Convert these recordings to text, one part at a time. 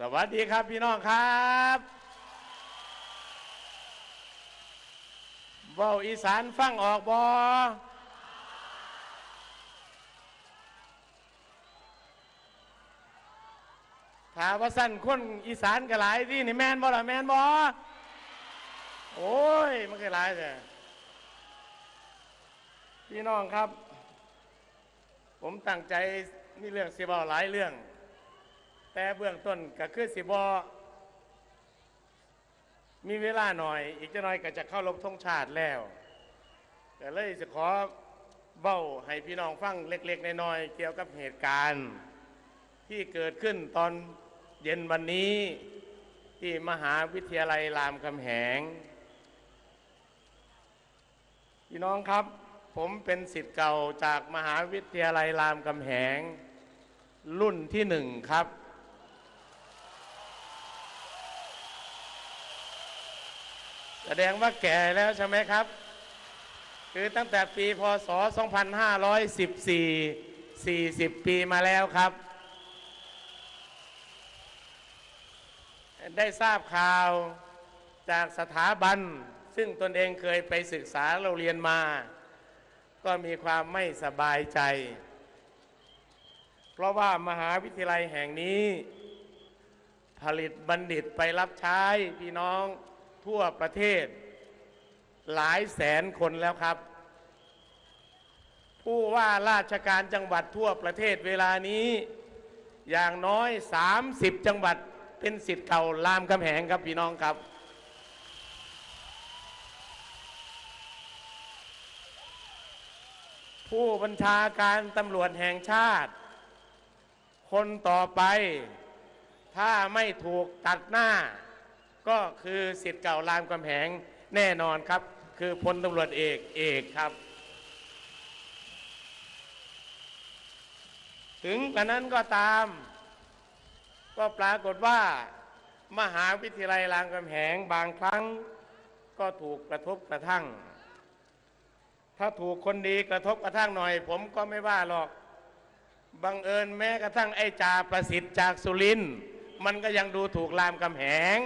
สวัสดีครับพี่น้องครับเว้าอีสานฟังออกบอถามว่าสั้นคนอีสานก็หลายที่นี่แมนบ่ล่ะแมนบ่โอ้ยมันก็หลายแต่พี่น้องครับ ผมตั้งใจมีเรื่องสิบอหลายเรื่อง แต่เบื้องต้นก็คือสิบอมีเวลาหน่อย อีกจะหน่อยก็จะเข้ารบธงชาติแล้วก็เลยจะขอเบ้าให้พี่น้องฟังเล็กๆน้อยๆเกี่ยวกับเหตุการณ์ ที่เกิดขึ้นตอนเย็นวันนี้ที่มหาวิทยาลัยรามคำแหง พี่น้องครับ ผมเป็นสิทธิ์เก่าจากมหาวิทยาลัยรามคำแหง รุ่นที่หนึ่งครับ แสดงว่าแก่แล้วใช่ไหมครับ คือตั้งแต่ปีพศ 2514 40 ปีมาแล้วครับ ได้ทราบข่าวจากสถาบัน ซึ่งตนเองเคยไปศึกษาเราเรียนมา ก็มีความไม่สบายใจ เพราะว่ามหาวิทยาลัยแห่งนี้ ผลิตบัณฑิตไปรับใช้พี่น้อง ทั่วประเทศ หลายแสนคนแล้วครับ ผู้ว่าราชการจังหวัดทั่วประเทศเวลานี้ อย่างน้อย 30 จังหวัดเป็นสิทธิ์เก่ารามคำแหงครับพี่น้องครับ ผู้บัญชาการตำรวจแห่งชาติ คนต่อไป ถ้าไม่ถูกตัดหน้า ก็คือสิทธิ์เก่ารามคำแหงแน่นอนครับ คือพลตำรวจเอกเอกครับ ถึงกระนั้นก็ตาม ก็ปรากฏว่า มหาวิทยาลัยรามคำแหงบางครั้ง ก็ถูกกระทบกระทั่ง ถ้าถูกคนดีกระทบกระทั่งหน่อย ผมก็ไม่ว่าหรอกบังเอิญแม้กระทั่งไอ้จ่าประสิทธิ์จากสุรินทร์มันก็ยังดูถูกรามคำแหง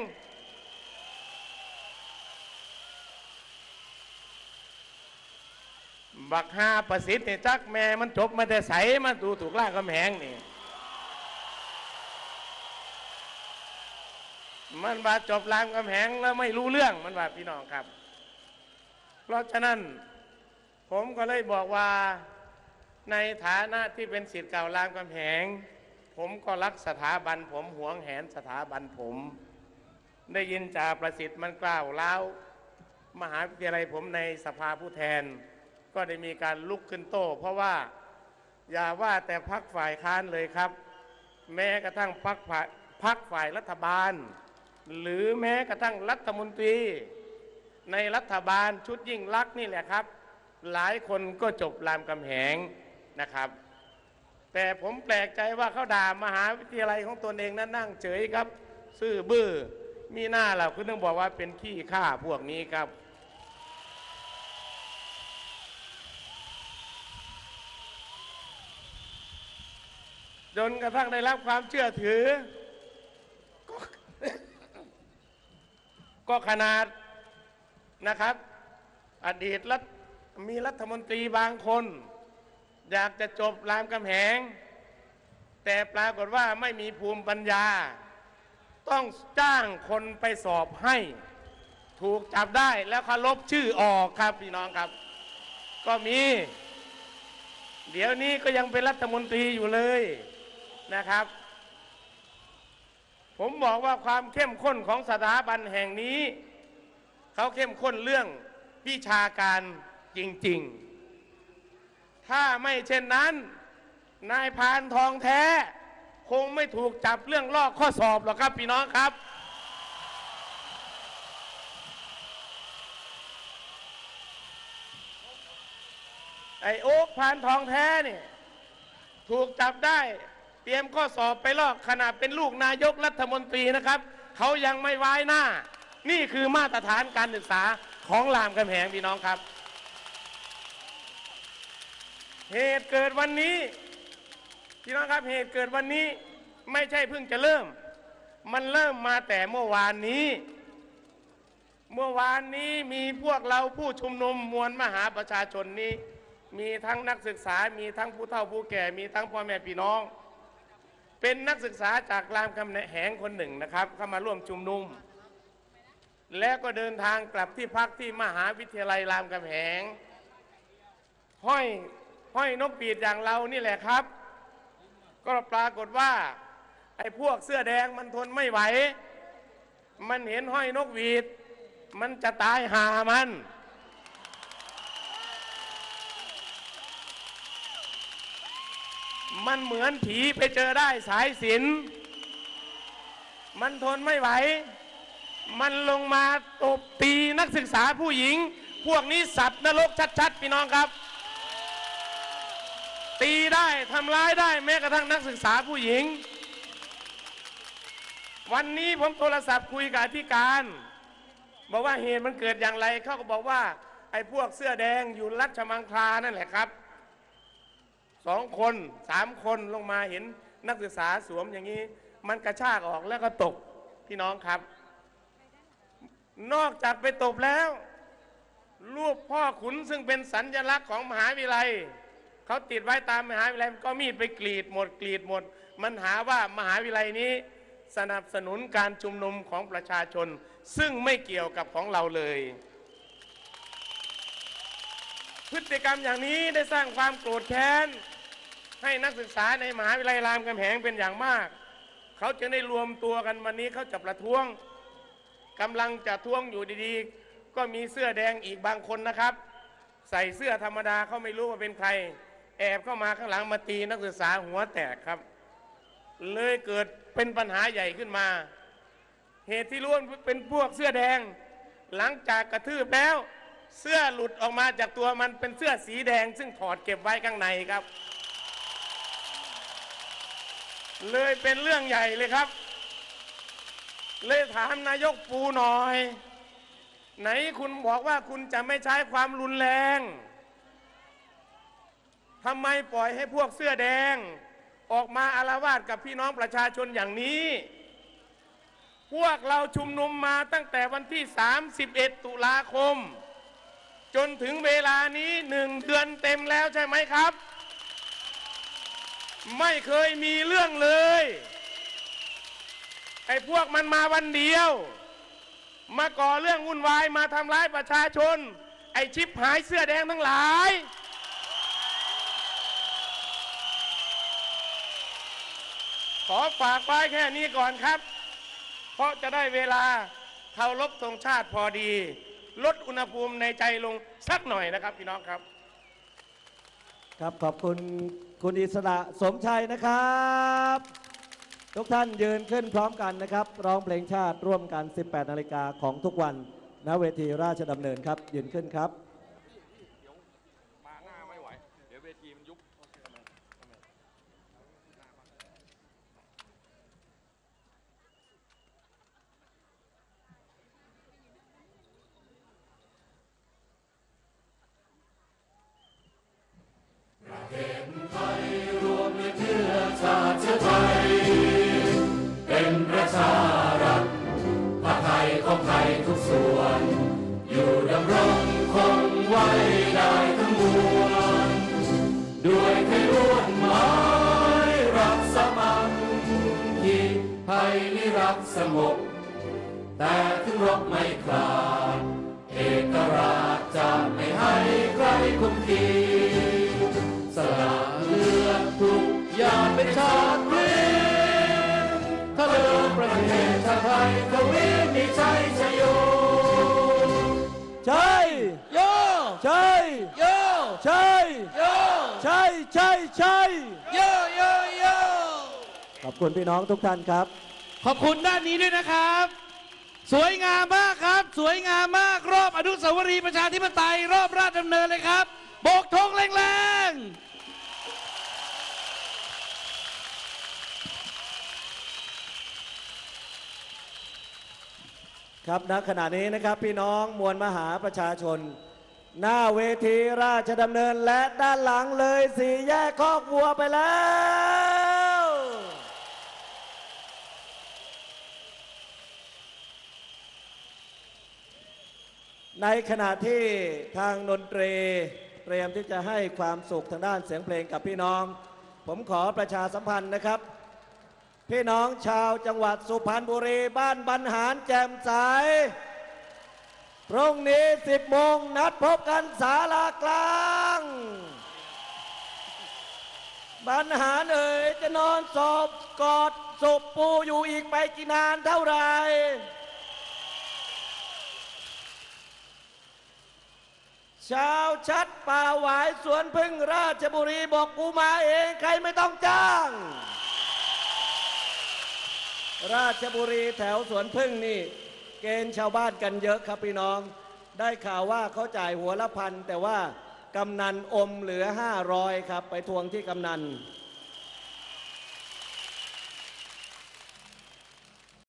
บักฮาประสิทธิ์เนี่ยจักแม่มันจบมาแต่ใสมาดูถูกรามคำแหงนี่ มันว่าจบรามคำแหงแล้วไม่รู้เรื่องมันว่าพี่น้องครับ เพราะฉะนั้น ผมก็เลยบอกว่าในฐานะที่เป็นสิทธิ์เก่ารามคำแหง ผมก็รักสถาบัน ผมหวงแหนสถาบันผม ได้ยินจ่าประสิทธิ์มันกล่าวเล้าวมหาวิทยาลัยผมในสภาผู้แทน ก็ได้มีการลุกขึ้นโต้ เพราะว่าอย่าว่าแต่พักฝ่ายค้านเลยครับ แม้กระทั่งพักฝ่ายพักฝ่ายรัฐบาล หรือแม้กระทั่งรัฐมนตรี ในรัฐบาลชุดยิ่งลักษณ์นี่แหละครับ หลายคนก็จบรามคำแหงนะครับ แต่ผมแปลกใจว่าเขาด่ามหาวิทยาลัยของตนเองนั้นนั่งเฉยครับ ซื่อบื้อมีหน้าเราคุณต้องบอกว่าเป็นขี้ข้าพวกนี้ครับ จนกระทั่งได้รับความเชื่อถือก็ก็ขนาดนะครับ อดีตรัฐมีรัฐมนตรีบางคน อยากจะจบรามคำแหง แต่ปรากฏว่าไม่มีภูมิปัญญา ต้องจ้างคนไปสอบให้ ถูกจับได้แล้วเขาลบชื่อออกครับพี่น้องครับ ก็มี เดี๋ยวนี้ก็ยังเป็นรัฐมนตรีอยู่เลย นะครับ ผมบอกว่าความเข้มข้นของสถาบันแห่งนี้ เขาเข้มข้นเรื่องวิชาการจริง ๆ ถ้าไม่เช่นนั้น นายพานทองแท้ คงไม่ถูกจับเรื่องลอกข้อสอบหรอกครับพี่น้องครับไอ้โอ๊กพานทองแท้เนี่ยถูกจับได้ เตรียมข้อสอบไปลอกขนาดเป็นลูกนายกรัฐมนตรีนะครับ เขายังไม่ไว้หน้า นี่คือมาตรฐานการศึกษาของรามคำแหงพี่น้องครับ เหตุเกิดวันนี้ พี่น้องครับเหตุเกิดวันนี้ไม่ใช่เพิ่งจะเริ่ม มันเริ่มมาแต่เมื่อวานนี้ เมื่อวานนี้มีพวกเราผู้ชุมนุมมวลมหาประชาชนนี้ มีทั้งนักศึกษา มีทั้งผู้เฒ่าผู้แก่ มีทั้งพ่อแม่พี่น้อง เป็นนักศึกษาจากรามคำแหงคนหนึ่งนะครับ เข้ามาร่วมชุมนุม แล้วก็เดินทางกลับที่พักที่มหาวิทยาลัยรามคำแหง ห้อยห้อยนกปีดอย่างเรานี่แหละครับ ก็ปรากฏว่า ไอ้พวกเสื้อแดงมันทนไม่ไหว มันเห็นห้อยนกหวีด มันจะตายหามัน มันเหมือนผีไปเจอได้สายสิน มันทนไม่ไหว มันลงมาตบตีนักศึกษาผู้หญิง พวกนี้สัตว์นรกชัดๆพี่น้องครับ ตีได้ทำร้ายได้แม้กระทั่งนักศึกษาผู้หญิง วันนี้ผมโทรศัพท์คุยกับอธิการ บอกว่าเหตุมันเกิดอย่างไรเขาก็บอกว่าไอ้พวกเสื้อแดงอยู่รัชมังคลานั่นแหละครับ สองคนสามคนลงมาเห็นนักศึกษาสวมอย่างนี้ มันกระชากออกแล้วก็ตกพี่น้องครับ นอกจากไปตบแล้วรูปพ่อขุนซึ่งเป็นสัญญลักษณ์ของมหาวิทยาลัยเขาติดไว้ตามมหาวิทยาลัยก็มีดไปกรีดหมดกรีดหมด มันหาว่ามหาวิทยาลัยนี้สนับสนุนการชุมนุมของประชาชน ซึ่งไม่เกี่ยวกับของเราเลย พฤติกรรมอย่างนี้ได้สร้างความโกรธแค้น ให้นักศึกษาในมหาวิทยาลัยรามคำแหงเป็นอย่างมาก เขาจะได้รวมตัวกันวันนี้เขาจะประท้วงกำลังจะท้วงอยู่ดีๆ ก็มีเสื้อแดงอีกบางคนนะครับ ใส่เสื้อธรรมดาเขาไม่รู้ว่าเป็นใคร แอบเข้ามาข้างหลังมาตีนักศึกษาหัวแตกครับ เลยเกิดเป็นปัญหาใหญ่ขึ้นมา เหตุที่รู้ว่าเป็นพวกเสื้อแดง หลังจากกระทืบแล้วเสื้อหลุดออกมาจากตัวมันเป็นเสื้อสีแดง ซึ่งถอดเก็บไว้ข้างในครับ เลยเป็นเรื่องใหญ่เลยครับ เลยถามนายกปูหน่อย ไหนคุณบอกว่าคุณจะไม่ใช้ความรุนแรงทำไมปล่อยให้พวกเสื้อแดง ออกมาอารวาสกับพี่น้องประชาชนอย่างนี้ พวกเราชุมนุมมาตั้งแต่วันที่ 31 ตุลาคม จนถึงเวลานี้หนึ่งเดือนเต็มแล้วใช่ไหมครับ ไม่เคยมีเรื่องเลย ไอ้พวกมันมาวันเดียว มาก่อเรื่องวุ่นวายมาทำร้ายประชาชน ไอ้ชิปหายเสื้อแดงทั้งหลาย ขอฝากไว้แค่นี้ก่อนครับ เพราะจะได้เวลาเคารพธงชาติพอดี ลดอุณหภูมิในใจลงสักหน่อยนะครับพี่น้องครับ ครับขอบคุณ คุณอิสระสมชัยนะครับ ทุกท่านยืนขึ้นพร้อมกันนะครับ ร้องเพลงชาติร่วมกัน 18 นาฬิกาของทุกวันณเวทีราชดำเนินครับ ยืนขึ้นครับ กสงบแต่ถึงรบไม่คลาดเอกราชจะไม่ให้ใครคุมขีสละเลือดทุกอย่างเป็นชาติเวิถ้าเลือประเทศชาติไทยทวีมีชัยชโยใช่โยใช่โยใช่โยใช่ใช่ใช่โยโยโยขอบคุณพี่น้องทุกท่านครับ ขอบคุณด้านนี้ด้วยนะครับ สวยงามมากครับ สวยงามมากรอบอนุสาวรีย์ประชาธิปไตย รอบราชดำเนินเลยครับโบกธงแรงๆครับณขณะนี้นะครับพี่น้องมวลมหาประชาชน หน้าเวทีราชดำเนินและด้านหลังเลยสี่แยกคอกวัวไปแล้ว ในขณะที่ทางดนตรีเตรียมที่จะให้ความสุขทางด้านเสียงเพลงกับพี่น้อง ผมขอประชาสัมพันธ์นะครับ พี่น้องชาวจังหวัดสุพรรณบุรีบ้านบรรหารแจ่มใสพรุ่งนี้ 10โมงนัดพบกันศาลากลางบรรหารเอ๋ยจะนอนศพกอดศพปูอยู่อีกไปกี่นานเท่าไหร่ ชาวชัดป่าหวายสวนพึ่งราชบุรีบอกกูมาเองใครไม่ต้องจ้าง ราชบุรีแถวสวนพึ่งนี่ เกณฑ์ชาวบ้านกันเยอะครับพี่น้อง ได้ข่าวว่าเขาจ่ายหัวละพัน แต่ว่ากำนันอมเหลือ 500 ครับ ไปทวงที่กำนัน